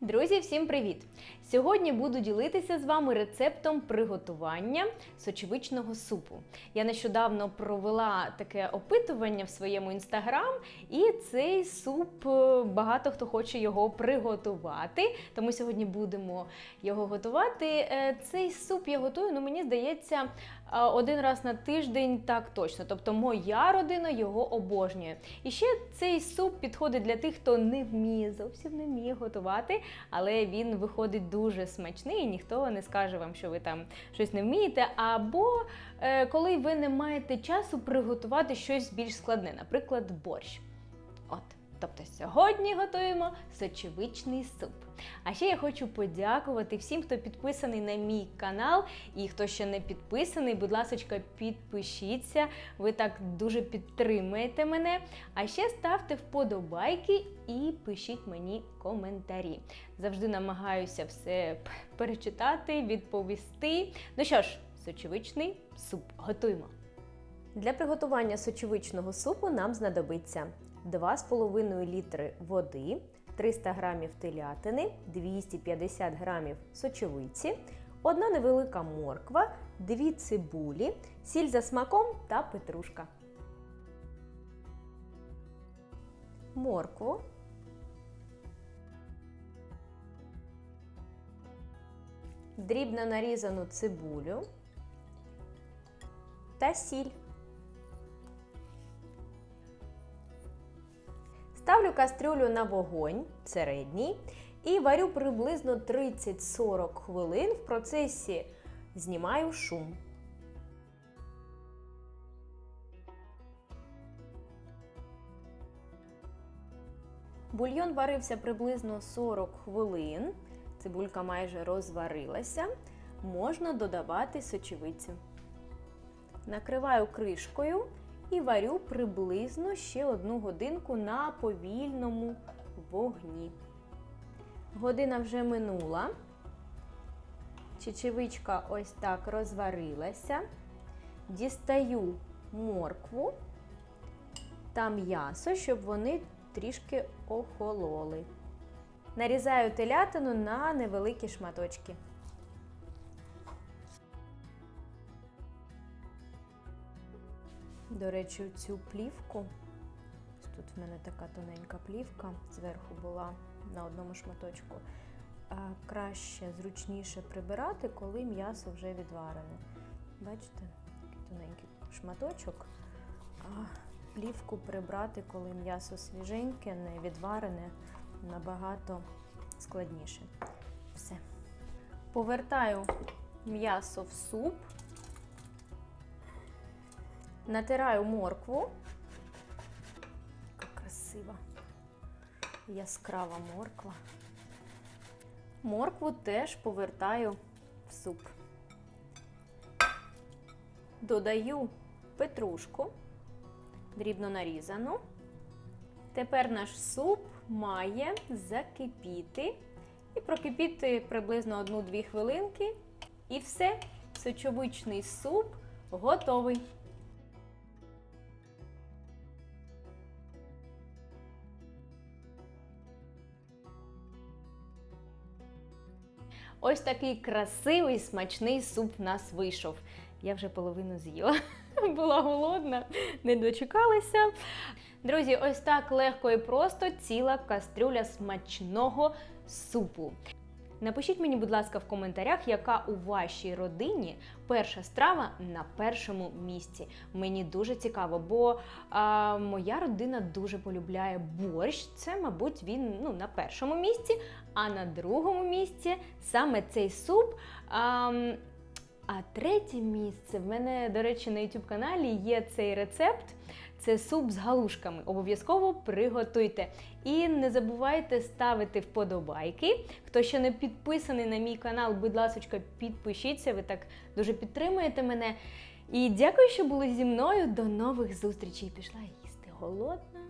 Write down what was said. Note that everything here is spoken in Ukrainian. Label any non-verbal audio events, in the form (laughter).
Друзі, всім привіт! Сьогодні буду ділитися з вами рецептом приготування сочевичного супу. Я нещодавно провела таке опитування в своєму інстаграм, і цей суп е, багато хто хоче його приготувати. Тому сьогодні будемо його готувати. Е, Цей суп я готую, ну мені здається, е, один раз на тиждень так точно. Тобто моя родина його обожнює. І ще цей суп підходить для тих, хто не вміє, зовсім не вміє готувати, але він виходить дуже смачний, і ніхто не скаже вам, що ви там щось не вмієте. Або е, коли ви не маєте часу приготувати щось більш складне, наприклад, борщ. От. Тобто сьогодні готуємо сочевичний суп. А ще я хочу подякувати всім, хто підписаний на мій канал. І хто ще не підписаний, будь ласка, підпишіться. Ви так дуже підтримуєте мене. А ще ставте вподобайки і пишіть мені коментарі. Завжди намагаюся все перечитати, відповісти. Ну що ж, сочевичний суп готуємо. Для приготування сочевичного супу нам знадобиться 2,5 літри води, 300 грамів телятини, 250 грамів сочевиці, одна невелика морква, 2 цибулі, сіль за смаком та петрушка. Моркву. Дрібно нарізану цибулю та сіль. Ставлю кастрюлю на вогонь середній і варю приблизно 30-40 хвилин. В процесі знімаю шум. Бульйон варився приблизно 40 хвилин. Цибулька майже розварилася. Можна додавати сочевицю. Накриваю кришкою і варю приблизно ще одну годинку на повільному вогні. Година вже минула. Чечевичка ось так розварилася. Дістаю моркву та м'ясо, щоб вони трішки охололи. Нарізаю телятину на невеликі шматочки. До речі, цю плівку. Тут в мене така тоненька плівка, зверху була на одному шматочку. Краще, зручніше прибирати, коли м'ясо вже відварене. Бачите, такий тоненький шматочок. Плівку прибрати, коли м'ясо свіженьке, не відварене, набагато складніше. Все. Повертаю м'ясо в суп. Натираю моркву. Яка красива, яскрава морква. Моркву теж повертаю в суп. Додаю петрушку, дрібно нарізану. Тепер наш суп має закипіти і прокипіти приблизно 1-2 хвилинки. І все, сочовичний суп готовий. Ось такий красивий смачний суп в нас вийшов. Я вже половину з'їла. (laughs) Була голодна, не дочекалася. Друзі, ось так легко і просто ціла кастрюля смачного супу. Напишіть мені, будь ласка, в коментарях, яка у вашій родині перша страва на першому місці. Мені дуже цікаво, бо а, моя родина дуже полюбляє борщ. Це, мабуть, він ну, на першому місці, а на другому місці саме цей суп. А, а третє місце в мене, до речі, на YouTube каналі є цей рецепт. Це суп з галушками. Обов'язково приготуйте. І не забувайте ставити вподобайки. Хто ще не підписаний на мій канал, будь ласка, підпишіться, ви так дуже підтримуєте мене. І дякую, що були зі мною. До нових зустрічей. Пішла їсти голодна.